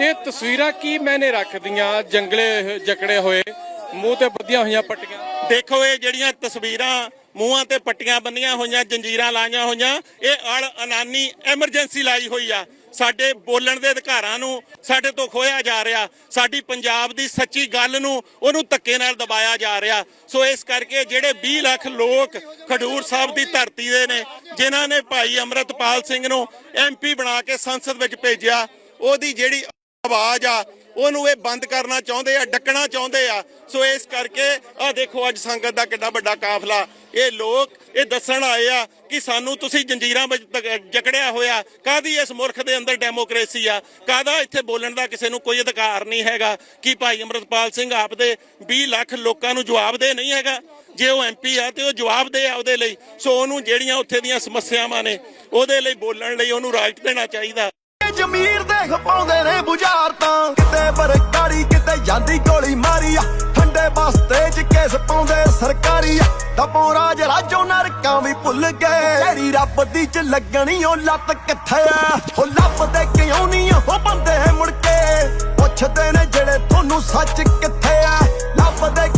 ਇਹ ਤਸਵੀਰਾਂ ਕੀ ਮੈਨੇ ਰੱਖਦੀਆਂ ਜੰਗਲੇ ਜਕੜੇ ਹੋਏ, ਮੂੰਹ ਤੇ ਬੱਧੀਆਂ ਹੋਈਆਂ ਪੱਟੀਆਂ? ਦੇਖੋ ਇਹ ਜਿਹੜੀਆਂ ਤਸਵੀਰਾਂ ਮੂੰਹਾਂ ਤੇ ਪੱਟੀਆਂ ਬੰਨੀਆਂ ਹੋਈਆਂ, ਜੰਜੀਰਾਂ ਲਾਈਆਂ ਹੋਈਆਂ, ਇਹ ਅਲ ਅਨਾਨੀ ਐਮਰਜੈਂਸੀ ਲਾਈ ਹੋਈ ਆ। ਸਾਡੇ ਬੋਲਣ ਦੇ ਅਧਿਕਾਰਾਂ ਨੂੰ ਸਾਡੇ ਤੋਂ ਖੋਇਆ ਜਾ ਰਿਹਾ, ਸਾਡੀ ਪੰਜਾਬ ਦੀ ਸੱਚੀ ਗੱਲ ਨੂੰ ਉਹਨੂੰ ਧੱਕੇ ਨਾਲ ਦਬਾਇਆ ਜਾ ਰਿਹਾ। ਸੋ ਇਸ ਕਰਕੇ ਜਿਹੜੇ 20 ਲੱਖ ਲੋਕ ਖਡੂਰ ਸਾਹਿਬ ਦੀ ਧਰਤੀ ਦੇ ਨੇ, ਜਿਨ੍ਹਾਂ ਨੇ ਭਾਈ ਅਮਰਤਪਾਲ ਸਿੰਘ ਨੂੰ ਐਮਪੀ ਬਣਾ ਕੇ ਸੰਸਦ ਵਿੱਚ ਭੇਜਿਆ, ਉਹਦੀ ਜਿਹੜੀ ਆਵਾਜ਼ ਆ, ਉਹਨੂੰ ਇਹ ਬੰਦ ਕਰਨਾ ਚਾਹੁੰਦੇ ਆ, ਡੱਕਣਾ ਚਾਹੁੰਦੇ ਆ। ਸੋ ਇਸ ਕਰਕੇ ਆ ਦੇਖੋ ਅੱਜ ਸੰਗਤ ਦਾ ਕਿੱਡਾ ਵੱਡਾ ਕਾਫਲਾ। ਇਹ ਲੋਕ ਇਹ ਦੱਸਣ ਆਏ ਆ ਕਿ ਸਾਨੂੰ ਤੁਸੀਂ ਜੰਜੀਰਾਂ ਵਿੱਚ ਜਕੜਿਆ ਹੋਇਆ ਕਾਦੀ ਇਸ ਮੁਲਕ ਦੇ ਅੰਦਰ ਡੈਮੋਕ੍ਰੇਸੀ ਆ? ਕਾਦਾ ਇੱਥੇ ਬੋਲਣ ਦਾ ਕਿਸੇ ਨੂੰ ਕੋਈ ਅਧਿਕਾਰ ਨਹੀਂ ਹੈਗਾ? ਕਿ ਭਾਈ ਅਮਰਤਪਾਲ ਸਿੰਘ ਆਪ ਦੇ 20 ਲੱਖ ਲੋਕਾਂ ਨੂੰ ਜਵਾਬ ਦੇ ਨਹੀਂ ਹੈਗਾ? ਜੇ ਉਹ ਐਮਪੀ ਆ ਤੇ ਉਹ ਜਵਾਬ ਦੇ ਆ ਉਹਦੇ ਲਈ। ਸੋ ਉਹਨੂੰ ਜਿਹੜੀਆਂ ਉੱਥੇ ਦੀਆਂ ਸਮੱਸਿਆਵਾਂ ਨੇ, ਉਹਦੇ ਲਈ ਬੋਲਣ ਲਈ ਉਹਨੂੰ ਰਾਈਟ ਦੇਣਾ ਚਾਹੀਦਾ। ਜ਼ਮੀਰ ਦੇਖ ਪਾਉਂਦੇ ਨੇ ਬੁਝਾਰ ਤਾਂ। ਕਿਤੇ ਬਰਕਾਰੀ ਕਿਤੇ ਜਾਂਦੀ ਗੋਲੀ ਮਾਰੀ ਆ। ਠੰਡੇ ਬਸਤੇ ਚ ਕੇਸ ਪਾਉਂਦੇ ਸਰਕਾਰੀ ਆ। ਦਬੋਂ ਰਾਜ ਰਾਜੋ ਨਰਕਾਂ ਵੀ ਭੁੱਲ ਗਏ। ਤੇਰੀ ਰੱਬ ਦੀ ਚ ਲੱਗਣੀ ਉਹ ਲੱਤ ਕਿੱਥੇ ਆ? ਉਹ ਲੱਭਦੇ ਕਿਉਂ ਨਹੀਂ ਉਹ ਬੰਦੇ ਮੁੜ ਕੇ? ਪੁੱਛਦੇ ਨੇ ਜਿਹੜੇ ਤੁਹਾਨੂੰ ਸੱਚ ਕਿੱਥੇ ਆ? ਲੱਭਦੇ